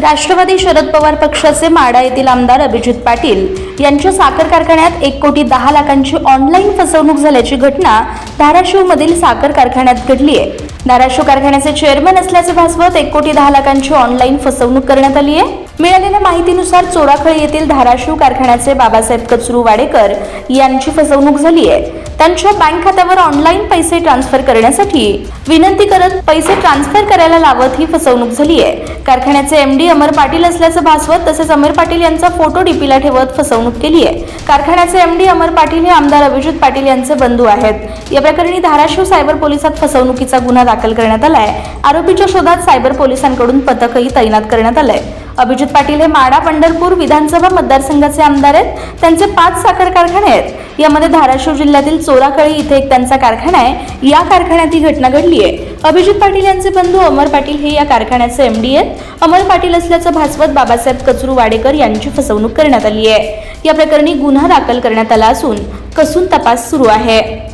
राष्ट्रवादी शरद पवार पक्षाचे माडा येथील आमदार अभिजित पाटील यांच्या साखर कारखान्यात एक कोटी दहा लाखांची ऑनलाईन फसवणूक झाल्याची घटना धाराशिवमधील साखर कारखान्यात घडली आहे. धाराशिव कारखान्याचे चेअरमन असल्याचे भासवत एक कोटी दहा लाखांची ऑनलाईन फसवणूक करण्यात आली आहे. मिळालेल्या माहितीनुसार चोराखळी येथील धाराशिव कारखान्याचे बाबासाहेब कचरू वाडेकर यांची फसवणूक झाली आहे. त्यांच्या बँक खात्यावर ऑनलाईन पैसे ट्रान्सफर करण्यासाठी विनंती करत पैसे ट्रान्सफर करायला लावत ही फसवणूक झाली आहे कारखान्याचे एमडी अमर पाटील असल्याचं भासवत तसेच अमर पाटील यांचा फोटो डीपीला ठेवत फसवणूक केली आहे कारखान्याचे एमडी अमर पाटील हे आमदार अभिजित पाटील यांचे बंधू आहेत. या प्रकरणी धाराशिव सायबर पोलिसात फसवणुकीचा गुन्हा दाखल करण्यात आलाय. आरोपीच्या शोधात सायबर पोलिसांकडून पथकही तैनात करण्यात आलंय. अभिजित पाटील हे माडा पंढरपूर विधानसभा मतदारसंघाचे आमदार आहेत. त्यांचे पाच साखर कारखाने आहेत. यामध्ये धाराशिव जिल्ह्यातील चोराकळी इथे एक त्यांचा कारखाना आहे. या कारखान्यात ही घटना घडली आहे. अभिजित पाटील यांचे बंधू अमर पाटील हे या कारखान्याचे एमडी आहेत. अमर पाटील असल्याचं भासवत बाबासाहेब कचरू वाडेकर यांची फसवणूक करण्यात आली आहे. या प्रकरणी गुन्हा दाखल करण्यात आला असून कसून तपास सुरू आहे.